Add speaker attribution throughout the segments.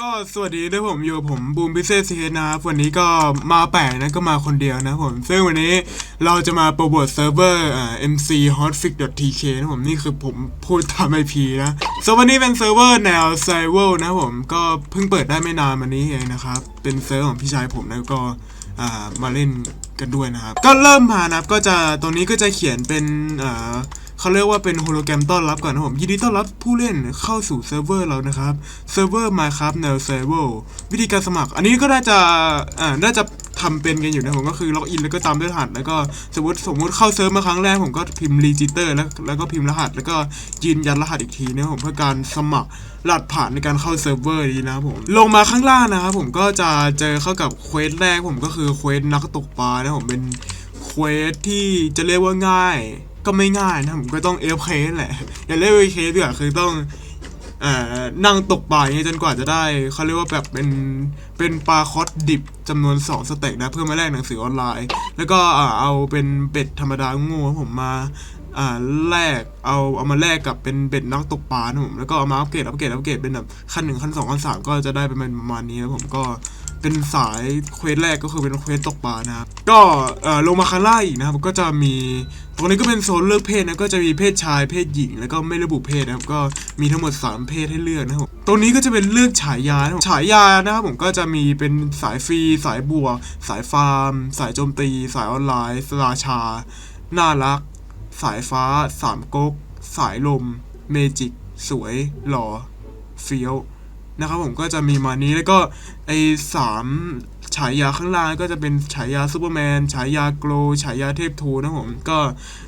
Speaker 1: ก็สวัสดีด้วยผมอยู่ผมบูมพิเศษซีนะครับวันนี้ก็มาแปลกนะก็มาคนเดียวนะผม ซึ่งวันนี้เราจะมาโปรโมทเซิร์ฟเวอร์อ่า mc hotfix.tk นะผมนี่คือผมพูดตาม IP นะส่วนวันนี้เป็นเซิร์ฟเวอร์แนว c i v a l นะผมก็เพิ่งเปิดได้ไม่นานมานี้เองนะครับ เป็นเซิร์ฟของพี่ชายผมนะก็อ่ามาเล่นกันด้วยนะครับ ก็เริ่มมานะครับก็จะตรงนี้ก็จะเขียนเป็นอ่า เขาเรียกว่าเป็นโฮโลแกรมต้อนรับก่อนนะผมยินดีต้อนรับผู้เล่นเข้าสู่เซิร์ฟเวอร์เรานะครับเซิร์ฟเวอร์มาครับแนวเซิร์ฟเวอร์วิธีการสมัคร อันนี้ก็น่าจะอ่าน่าจะทำเป็นกันอยู่นะผมก็คือล็อกอินแล้วก็ตามด้วยรหัส แล้วก็สมมติสมมติเข้าเซิร์ฟมาครั้งแรกผมก็พิมพ์รีจิเตอร์แล้วแล้วก็พิมพ์รหัส แล้วก็ยืนยันรหัสอีกทีนะผมเพื่อการสมัครรหัสผ่านในการเข้าเซิร์ฟเวอร์นี้นะผมลงมาข้างล่างนะครับผมก็จะเจอเข้ากับเควสแรกผมก็คือเควสนักตกปลานะผมเป็นเควสที่จะเรียกว่าง่าย ก็ไม่ง่ายนะผมก็ต้องเอฟเคแหละอย่าเรียกว่าเคสดีกว่าคือต้องอนั่งตกปลาอย่างเงี้ยจนกว่าจะได้เขาเรียกว่าแบบเป็นเป็นปลาคอสดิบจำนวน 2 สเต็กนะเพื่อมาแลกหนังสือออนไลน์ แล้วก็เอาเป็นเบ็ดธรรมดาโง่ๆผมมาแลกเอาเอามาแลกกับเป็นเบ็ดนักตกปลานะผมแล้วก็เอามาอัปเกรดอัปเกรดอัปเกรดเป็นแบบขั้นหนึ่งขั้นสองขั้นสามก็จะได้เป็นประมาณนี้นะผมก็ เป็นสายเควสแรกก็คือเป็นเควสตกปลานะครับก็ลงมาข้างล่าอีกนะครับก็จะมีตรงนี้ก็เป็นโซนเลือกเพศนะก็จะมีเพศชายเพศหญิง แล้วก็ไม่ระบุเพศนะครับก็มีทั้งหมด 3 เพศให้เลือกนะครับตรงนี้ก็จะเป็นเลือกฉายานะฉายานะครับผมก็จะมีเป็นสายฟรี สายบวกสายฟาร์ม สายโจมตี สายออนไลน์สราชา น่ารัก สายฟ้าสามก๊กสายลม เมจิก สวย หล่อ เฟี้ยว นะครับผมก็จะมีมานี้แล้วก็ไอ้สามฉายาข้างล่างก็จะเป็นฉายาซูเปอร์แมนฉายาโกลฉายาเทพทูนะผมก็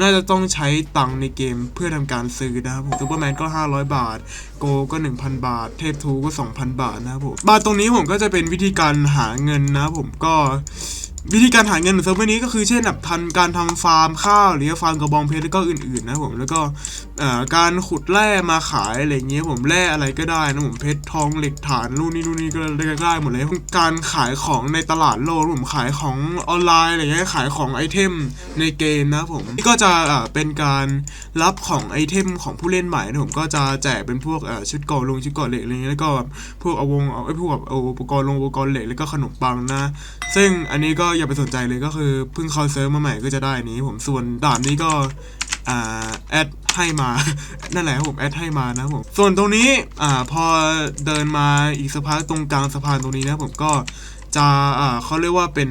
Speaker 1: น่าจะต้องใช้ตังในเกมเพื่อทำการซื้อนะครับผมซูเปอร์แมนก็ 500 บาท โกก็ 1,000 บาท เทพทูก็ 2,000 บาทนะครับผมบาทตรงนี้ผมก็จะเป็นวิธีการหาเงินนะผมก็ วิธีการหาเงินของเซิร์ฟเวอร์นี้ก็คือเช่นแบบทันการทำฟาร์มข้าวหรือฟาร์มกระบองเพชรแล้วก็อื่นๆนะผมแล้วก็การขุดแร่มาขายอะไรเงี้ยผมแร่อะไรก็ได้นะผมเพชรทองเหล็กถ่านนู่นนี่นู่นนี่ก็ได้หมดเลยการขายของในตลาดโลกผมขายของออนไลน์อะไรเงี้ยขายของไอเทมในเกมนะผมนี่ก็จะเป็นการรับของไอเทมของผู้เล่นใหม่นะผมก็จะแจกเป็นพวกชุดก่อลงชุดก่อเหล็กอะไรเงี้ยแล้วก็พวกอาวงเอาไอพวกแบบอุปกรณ์ลงอุปกรณ์เหล็กแล้วก็ขนมปังนะ ซึ่งอันนี้ก็อย่าไปสนใจเลยก็คือเพิ่งเข้าเซิร์ฟมาใหม่ก็จะได้นี้ผมส่วนด่านนี้ก็อ่าแอดให้มา นั่นแหละผมแอดให้มานะผม ส่วนตรงนี้อ่าพอเดินมาอีกสักพักตรงกลางสะพานตรงนี้นะผมก็จะอ่าเขาเรียกว่าเป็น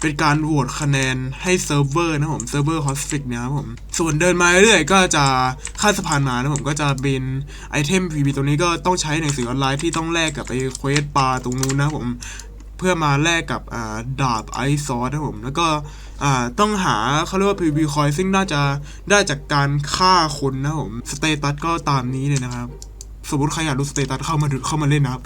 Speaker 1: เป็นการโหวตคะแนนให้เซิร์ฟเวอร์นะผมเซิร์ฟเวอร์ฮอสฟิกนะครับผม ส่วนเดินมาเรื่อยๆก็จะข้ามสะพานมานะผมก็จะเป็นไอเทม PV ตรงนี้ก็ต้องใช้หนังสือออนไลน์ที่ต้องแลกกับไอเควสปลาตรงนู้นนะผม เพื่อมาแลกกับดาบไอซอสนะผมแล้วก็ต้องหาเขาเรียกว่า PVP คอยซึ่งน่าจะได้จากการฆ่าคนนะผมสเตตัสก็ตามนี้เลยนะครับสมมติใครอยากรู้สเตตัสเข้ามาเข้ามาเล่นนะครับ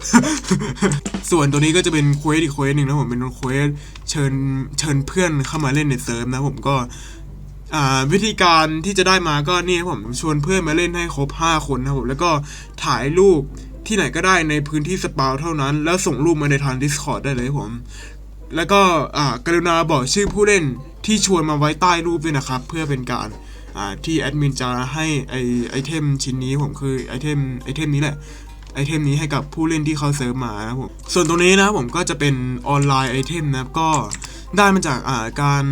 Speaker 1: ส่วนตัวนี้ก็จะเป็นเควสอีกเควสหนึ่งนะผมเป็นเควสเชิญเชิญเพื่อนเข้ามาเล่นในเซิร์ฟนะผมก็วิธีการที่จะได้มาก็นี่ครับผมชวนเพื่อนมาเล่นให้ครบ 5 คนนะครับผมแล้วก็ถ่ายรูป ที่ไหนก็ได้ในพื้นที่สปาวเท่านั้น แล้วส่งรูปมาในทาง Discord ได้เลยผม แล้วก็อ่ากรุณาบอกชื่อผู้เล่นที่ชวนมาไว้ใต้รูปด้วยนะครับ เพื่อเป็นการอ่าที่แอดมินจะให้ไอไอเทมชิ้นนี้ผมคือไอเทมไอเทมนี้แหละไอเทมนี้ให้กับผู้เล่นที่เขาเซิร์ฟมานะครับผมส่วนตรงนี้นะผมก็จะเป็นออนไลน์ไอเทมนะก็ได้มาจากอ่าการ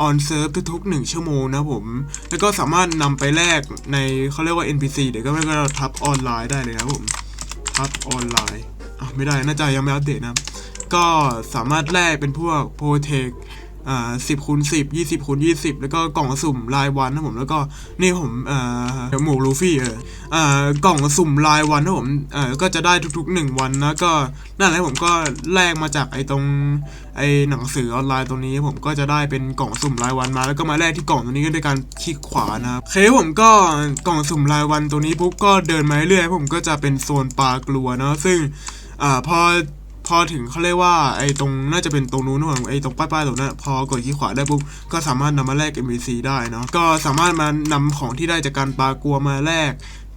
Speaker 1: ออนเซิร์ฟทุกๆ1ชั่วโมงนะผม แล้วก็สามารถนำไปแลกในเขาเรียกว่า NPC เดี๋ยวก็ไม่ก็เราทับออนไลน์ได้เลยนะผม ทับออนไลน์อะไม่ได้น่าจะยังไม่อัปเดตนะ ก็สามารถแลกเป็นพวกโปรเทค อ่าสิบคูณสิบยี่สิบคูณยี่สิบแล้วก็กล่องสุ่มรายวันนะผมแล้วก็นี่ผมอ่าหมูลูฟี่เอออ่ากล่องสุ่มรายวันนะผมเอ่อก็จะได้ทุกๆหนึ่งวันนะก็นั่นแหละผมก็แลกมาจากไอ้ตรงไอ้หนังสือออนไลน์ตรงนี้ผมก็จะได้เป็นกล่องสุ่มรายวันมา แล้วก็มาแลกที่กล่องตรงนี้ก็ด้วยการคลิกขวานะครับเคผมก็กล่องสุ่มรายวันตรงนี้ปุ๊บก็เดินมาเรื่อยๆผมก็จะเป็นโซนปลากลัวเนาะซึ่งอ่าพอ พอถึงเขาเรียกว่าไอ้ตรงน่าจะเป็นตรงนู้นนะผมไอ้ตรงป้ายๆตรงนั้นพอกดคลิกขวาได้ปุ๊บก็สามารถนำมาแลก NPC ได้เนาะก็สามารถมานำของที่ได้จากการปลากลัวมาแลก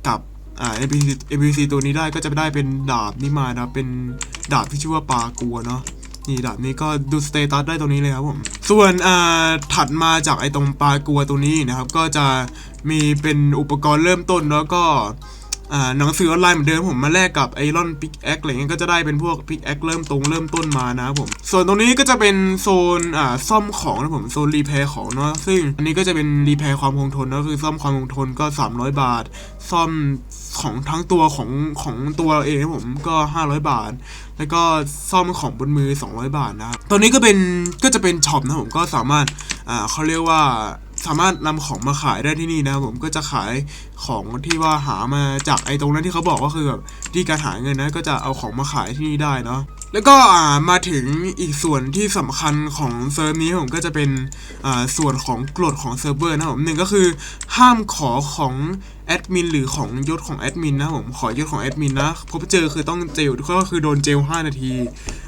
Speaker 1: กับอ่า NPC NPC ตัวนี้ได้ก็จะได้เป็นดาบนี่มานะเป็นดาบที่ชื่อว่าปลากลัวเนาะนี่ดาบนี้ก็ดูสเตตัสได้ตรงนี้เลยครับผม ส่วนอ่าถัดมาจากไอ้ตรงปลากลัวตัวนี้นะครับ ก็จะมีเป็นอุปกรณ์เริ่มต้นแล้วก็ หนังสือออนไลน์เหมือนเดิมผมมาแลกกับไอรอนพิกแอคอะไรเงี้ยก็จะได้เป็นพวกพิกแอคเริ่มตรงเริ่มต้นมานะครับผม ส่วนตรงนี้ก็จะเป็นโซนอ่าซ่อมของนะผมโซนรีแพร์ของเนาะซึ่งอันนี้ก็จะเป็นรีแพร์ความคงทนก็คือซ่อมความคงทนก็ 300 บาท ซ่อมของทั้งตัวของของตัวเองนะผมก็ 500 บาท แล้วก็ซ่อมของบนมือ 200 บาทนะตัวนี้ก็เป็นก็จะเป็นช็อปนะผมก็สามารถอ่าเขาเรียกว่า สามารถนำของมาขายได้ที่นี่นะผมก็จะขายของที่ว่าหามาจากไอ้ตรงนั้นที่เขาบอกก็คือแบบที่การหาเงินนะก็จะเอาของมาขายที่นี่ได้เนาะแล้วก็อ่ามาถึงอีกส่วนที่สำคัญของเซิร์ฟนี้ผมก็จะเป็นอ่าส่วนของกฎของเซิร์ฟเวอร์นะผมหนึ่งก็คือห้ามขอของแอดมินหรือของยศของแอดมินนะผมขอยศของแอดมินนะพบเจอคือต้องเจลก็คือโดนเจล 5 นาที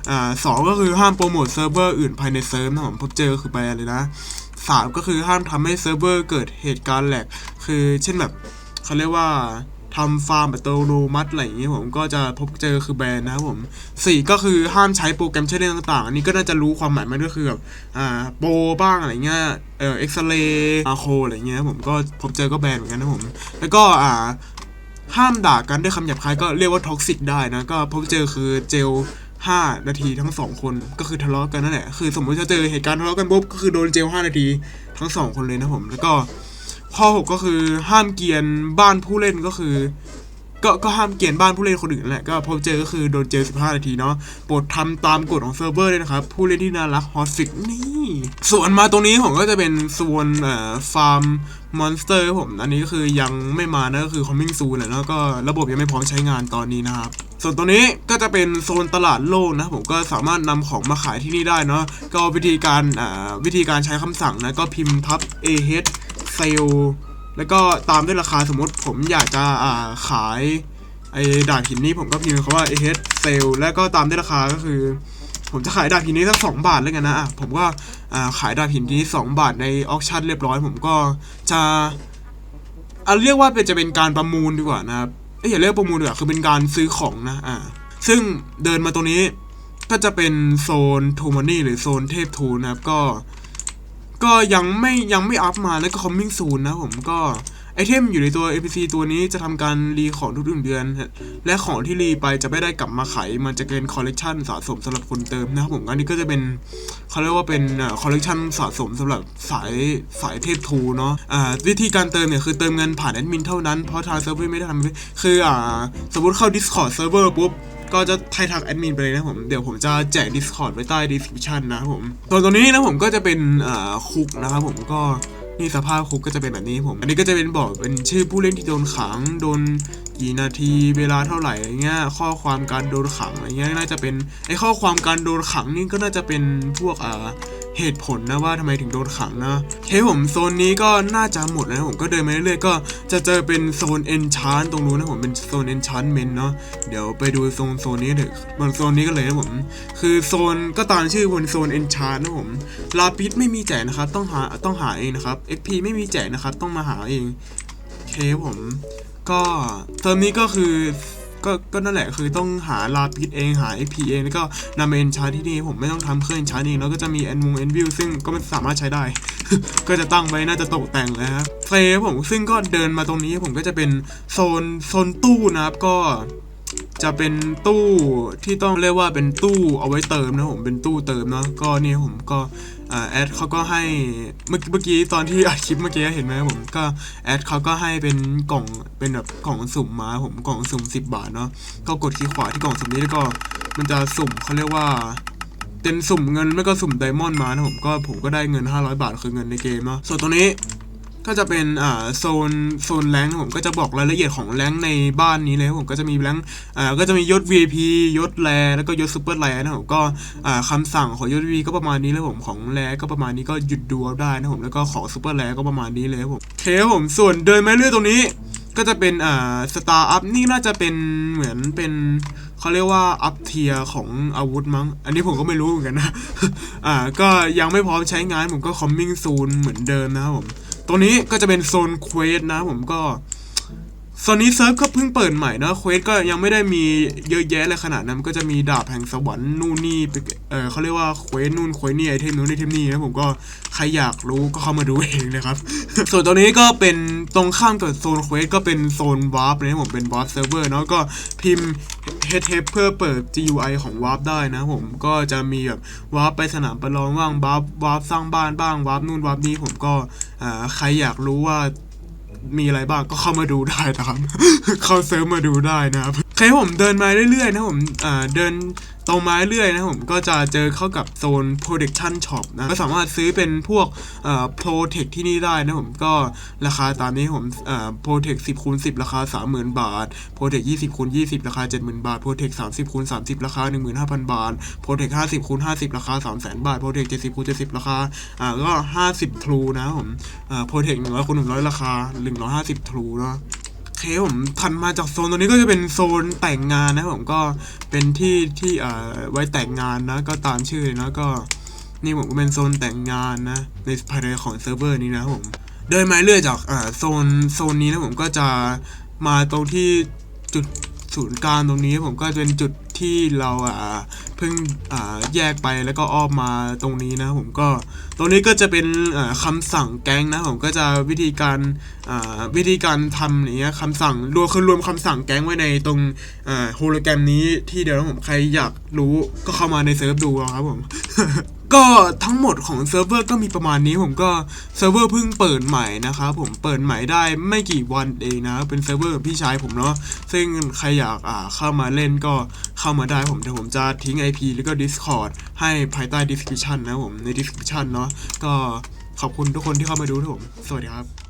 Speaker 1: อ่าสองก็คือห้ามโปรโมทเซิร์ฟเวอร์อื่นภายในเซิร์ฟนะผมพบเจอคือแบนเลยนะ สามก็คือห้ามทำให้เซิร์ฟเวอร์เกิดเหตุการณ์แหลกคือเช่นแบบเขาเรียกว่าทำฟาร์มอัตโนมัติอะไรอย่างเงี้ยผมก็จะพบเจอคือแบนนะครับผมสี่ก็คือห้ามใช้โปรแกรมเชื่อมต่างๆ อันนี้ก็น่าจะรู้ความหมายมันก็คือแบบอ่าโปรบ้างอะไรเงี้ยเอ่อเอ็กซเรย์อาโคอะไรเงี้ยผมก็พบเจอก็แบนเหมือนกันนะผม แล้วก็อ่าห้ามด่ากันด้วยคำหยาบคายก็เรียกว่าท็อกซิกได้นะ ก็พบเจอคือเจล 5 นาทีทั้งสองคนก็คือทะเลาะกันนั่นแหละคือสมมติถ้าเจอเหตุการณ์ทะเลาะกันปุ๊บก็คือโดนเจล 5 นาทีทั้งสองคนเลยนะผมแล้วก็ข้อ 6 ก็คือห้ามเกียนบ้านผู้เล่นก็คือ ก็ก็ห้ามเกียนบ้านผู้เล่นคนอื่นแหละก็พบเจอก็คือโดนเจล 15 นาทีเนาะโปรดทำตามกฎของเซิร์ฟเวอร์เลยนะครับ ผู้เล่นที่น่ารักฮอตฟิกนี่ ส่วนมาตรงนี้ผมก็จะเป็นส่วนเอ่อฟาร์ม มอนสเตอร์ผมอันนี้ก็คือยังไม่มานะก็คือ coming soon แล้วก็ระบบยังไม่พร้อมใช้งานตอนนี้นะครับ ส่วนตัวนี้ก็จะเป็นโซนตลาดโลกนะผมก็สามารถนำของมาขายที่นี่ได้เนาะก็วิธีการอ่าวิธีการใช้คำสั่งนะก็พิมพ์ทับ a h sale แล้วก็ตามด้วยราคาสมมติผมอยากจะอ่าขายไอ้ด่านหินนี้ผมก็พิมพ์คำว่า a h sale แล้วก็ตามด้วยราคาก็คือ ผมจะขายดาบหินนี้สักสองบาทแล้วกันนะอะผมก็ขายดาบหินนี้สองบาทในออคชั่นเรียบร้อย ผมก็จะอะเรียกว่าเป็นจะเป็นการประมูลดีกว่านะครับเอ้ยอย่าเรียกประมูลดีกว่าคือเป็นการซื้อของนะอ่าซึ่งเดินมาตรงนี้ก็จะเป็นโซนทูมานี่หรือโซนเทพทูนะครับก็ ก็ยังไม่ยังไม่อัพมาแล้วก็ coming soon นะผมก็ ไอเทมอยู่ในตัว NPC ตัวนี้จะทำการรีของทุกๆเดือน และของที่รีไปจะไม่ได้กลับมาขายมันจะเป็นคอลเลกชันสะสมสำหรับคนเติมนะครับผมอันนี้ก็จะเป็นเขาเรียกว่าเป็นคอลเลกชันสะสมสำหรับสายสายเทพทูเนาะอ่าวิธีการเติมเนี่ยคือเติมเงินผ่านแอดมินเท่านั้นเพราะทางเซิร์ฟเวอร์ไม่ได้ทำคืออ่าสมมติเข้า Discord เซิร์ฟเวอร์ปุ๊บก็จะให้ทักแอดมินไปเลยนะผม เดี๋ยวผมจะแจก Discord ไว้ใต้ description นะครับผมส่วนตัวนี้นะผมก็จะเป็นอ่าคุกนะครับผมก็ นี่สภาพคุกก็จะเป็นแบบนี้ผม อันนี้ก็จะเป็นบอกเป็นชื่อผู้เล่นที่โดนขัง โดนกี่นาที เวลาเท่าไหร่อะไรเงี้ย ข้อความการโดนขังอะไรเงี้ย น่าจะเป็นไอข้อความการโดนขังนี่ก็น่าจะเป็นพวกอ่า เหตุผลนะว่าทำไมถึงโดนขังนะเคผมโซนนี้ก็น่าจะหมดแล้วผมก็เดินมาเรื่อยๆก็จะเจอเป็นโซนเอนชานตรงนู้นนะผมเป็นโซนเอนชานเมนเนาะเดี๋ยวไปดูโซนโซนนี้เถอะบนโซนนี้กันเลยนะผมคือโซนก็ตามชื่อบนโซนเอนชานนะผมลาปิดไม่มีแจกนะครับต้องหาต้องหาเองนะครับ XP ไม่มีแจกนะครับต้องมาหาเองเคผม ก็เทอมนี้ก็คือ ก็ก็นั่นแหละคือต้องหาลาปิดเองหา XP เองแล้วก็นำมาเอนชาร์ที่นี่ผมไม่ต้องทำเครื่องเอนชาร์เองแล้วก็จะมีแอนวงแอนวิวซึ่งก็ไม่สามารถใช้ได้ ก็จะตั้งไว้น่าจะตกแต่งแล้วครับเฟผมซึ่งก็เดินมาตรงนี้ผมก็จะเป็นโซนโซนตู้นะครับก็จะเป็นตู้ที่ต้องเรียกว่าเป็นตู้เอาไว้เติมนะผมเป็นตู้เติมเนาะก็นี่ผมก็ แอดเขาก็ให้เมื่อเมื่อกี้ตอนที่อัดคลิปเมื่อกี้เห็นไหมผมก็แอดเขาก็ให้เป็นกล่องเป็นแบบกล่องสุ่มมาผมกล่องสุ่ม 10 บาทเนาะก็กดคลิกขวาที่กล่องสุ่มนี้แล้วก็มันจะสุ่มเขาเรียกว่าเป็นสุ่มเงินไม่ก็สุ่มไดมอนด์มานะผมก็ผมก็ได้เงิน 500 บาทคือเงินในเกมเนาะส่วนตัวนี้ ก็จะเป็นอ่าโซนโซนแรงนะผมก็จะบอกรายละเอียดของแรงในบ้านนี้เลยผมก็จะมีแรงอ่าก็จะมียศ VIP ยศแรแล้วก็ยศซูเปอร์แรนะผมก็อ่าคำสั่งของยศ VIP ก็ประมาณนี้แล้วผมของแรก็ประมาณนี้ก็หยุดดูได้นะผมแล้วก็ของซูเปอร์แรก็ประมาณนี้เลยผมเคผมส่วนเดินไมาเรื่อยตรงนี้ก็จะเป็นอ่าสตาร์อัพนี่น่าจะเป็นเหมือนเป็นเขาเรียกว่าอัพเทียของอาวุธมั้ง อันนี้ผมก็ไม่รู้เหมือนกันนะ อ่า ก็ยังไม่พร้อมใช้งานผมก็ coming soon เหมือนเดิมนะครับผม ตรงนี้ก็จะเป็นโซนเควสนะผมก็ โซนนี้เซิร์ฟก็เพิ่งเปิดใหม่นะเควสก็ยังไม่ได้มีเยอะแยะเลยขนาดนั้นก็จะมีดาบแห่งสวรรค์นู่นนี่ไปเออเขาเรียกว่าเควสนู่นเควสนี่ไอเทมนู่นไอเทมนี่นะผมก็ใครอยากรู้ก็เข้ามาดูเองนะครับ ส่วนตรงนี้ก็เป็นตรงข้ามกับโซนเควสก็เป็นโซนวาร์ปนะผมเป็นบอสเซิร์ฟเวอร์เนาะก็พิมพ์ h t п เพื่อเปิด GUI ของวาร์ปได้นะผมก็จะมีแบบวาร์ปไปสนามประลองบ้างวาร์ปวาร์ปสร้างบ้านบ้างวาร์ปนู่นวาร์ปนี่ผมก็อ่าใครอยากรู้ว่า มีอะไรบ้างก็เข้ามาดูได้นะครับ เข้าเซิร์ฟมาดูได้นะครับโอเคผมเดินมาเรื่อยๆนะผมเดิน ตรงมาเรื่อยนะผมก็จะเจอเข้ากับโซน protection shop นะก็สามารถซื้อเป็นพวกเอ่า protect ที่นี่ได้นะผมก็ราคาตามนี้ผมเอ่า protect 10คูณ10 ราคา 30,000 บาท protect 20คูณ20 ราคา 70,000 บาท protect 30คูณ30 ราคา 15,000 บาท protect 50คูณ50 ราคา 300,000 บาท protect 70คูณ70 ราคาอ่าก็ 50 true นะผมเอ่า protect 100คูณ100 ราคา 150 true เนาะ เคผมถัดมาจากโซนตรงนี้ก็จะเป็นโซนแต่งงานนะผมก็เป็นที่ที่เอ่อไว้แต่งงานนะก็ตามชื่อเลยนะก็นี่ผมก็เป็นโซนแต่งงานนะในภายในของเซิร์ฟเวอร์นี้นะผมเดินมาเรื่อยจากอ่าโซนโซนนี้นะผมก็จะมาตรงที่จุดศูนย์กลางตรงนี้ผมก็จะเป็นจุด ที่เราอ่าเพิ่งอ่าแยกไปแล้วก็อ้อมมาตรงนี้นะผมก็ตรงนี้ก็จะเป็นอ่าคำสั่งแก๊งนะผมก็จะวิธีการวิธีการทำอย่างเงี้ยคำสั่งรวมคือรวมคำสั่งแก๊งไว้ในตรงโฮโลแกรมนี้ที่เดี๋ยวผมใครอยากรู้ก็เข้ามาในเซิร์ฟดูครับผม ก็ทั้งหมดของเซิร์ฟเวอร์ก็มีประมาณนี้ผมก็เซิร์ฟเวอร์เพิ่งเปิดใหม่นะครับผมเปิดใหม่ได้ไม่กี่วันเองนะเป็นเซิร์ฟเวอร์พี่ชายผมเนาะซึ่งใครอยากอ่าเข้ามาเล่นก็เข้ามาได้ผมเดี๋ยวผมจะทิ้ง IP แล้วก็ Discord ให้ภายใต้ description นะผมใน description เนาะก็ขอบคุณทุกคนที่เข้ามาดูนะผม สวัสดีครับ